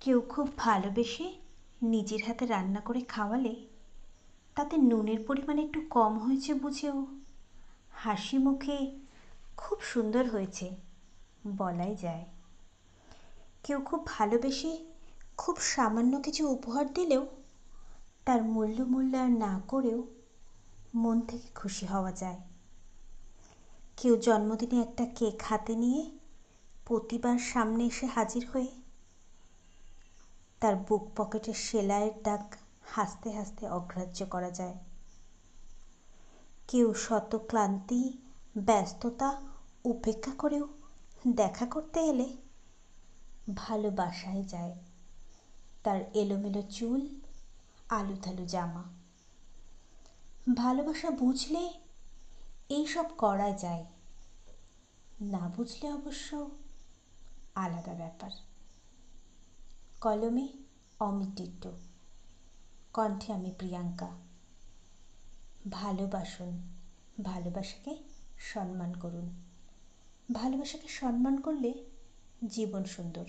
কেউ খুব ভালোবেসে নিজের হাতে রান্না করে খাওয়ালে তাতে নুনের পরিমাণ একটু কম হয়েছে বুঝেও। হাসি মুখে খুব সুন্দর হয়েছে, বলাই যায়। কেউ খুব ভালোবেসে খুব সামান্য কিছু উপহার দিলেও তার মূল্য মূল্যায়ন না করেও মন থেকে খুশি হওয়া যায়। কেউ জন্মদিনে একটা কেক হাতে নিয়ে প্রতিবার সামনে এসে হাজির হয়ে তার বুক পকেটের সেলাইয়ের দাগ হাসতে হাসতে অগ্রাহ্য করা যায়। কেউ শত ক্লান্তি, ব্যস্ততা, উপেক্ষা করেও দেখা করতে এলে ভালোবাসায় যায়। তার এলোমেলো চুল আলু থালু জামা। ভালোবাসা বুঝলে এইসব করা যায়, না বুঝলে অবশ্য আলাদা ব্যাপার। কলমে অমিতিত্ব। কণ্ঠে আমি প্রিয়াঙ্কা। ভালোবাসুন ভালোবাসাকে সম্মান করুন। ভালোবাসাকে সম্মান করলে জীবন সুন্দর।